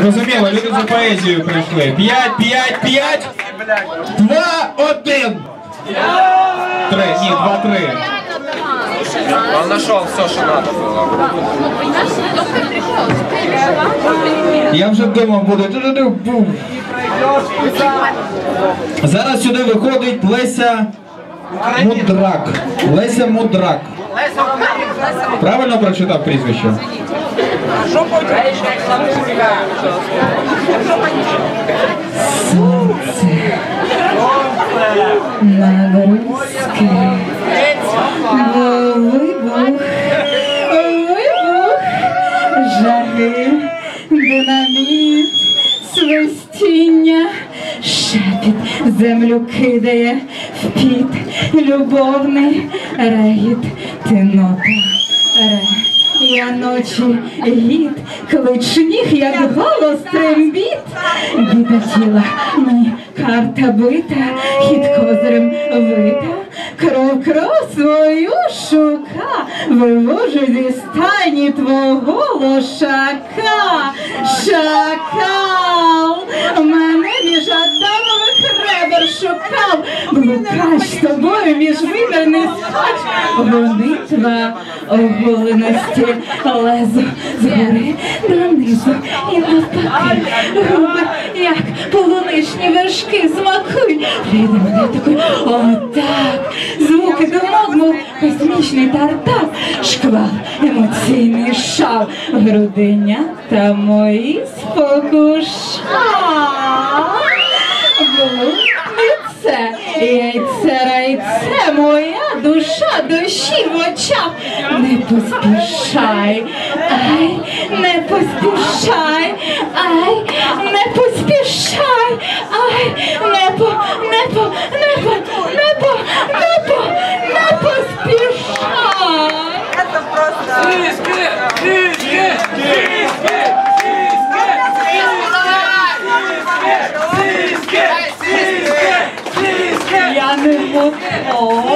Зрозуміло, люди за поезією прийшли. П'ять, п'ять, п'ять. Два, один. Три, ні, два, три. Он нашел все, что надо было. Я вже думав, ту-ду-ду. Зараз сюди виходить Леся Мудрак. Леся Мудрак. Правильно прочитав прізвище? На грузки. Вибух, вибух, жари, динаміт, свистіння, шепіт землю кидає в піт, любовний регіт, тинота, ре. Я ночі гід, клич ніг, як голос трембіт. Біда тіла, ні, карта бита, хід козирем вита, кров кров свою шука, вивожу зі стані твого лошака, шакал, мене між адамових шукав, блукач з тобою між вимірний скач, гонитва оголеності, лезо згори донизу і навпаки, губи, як полуничні вершки, смакуй, прийде мене такий, отак, звуки думок, мов космічний тартак, шквал, емоційний шав, грудиня та мої спокушав. Моя душа, душі в очах. Не поспішай, ай, не поспішай, ай, не поспішай, ай, не по, не по, не по, не по, не по, не поспішай. Я не можу.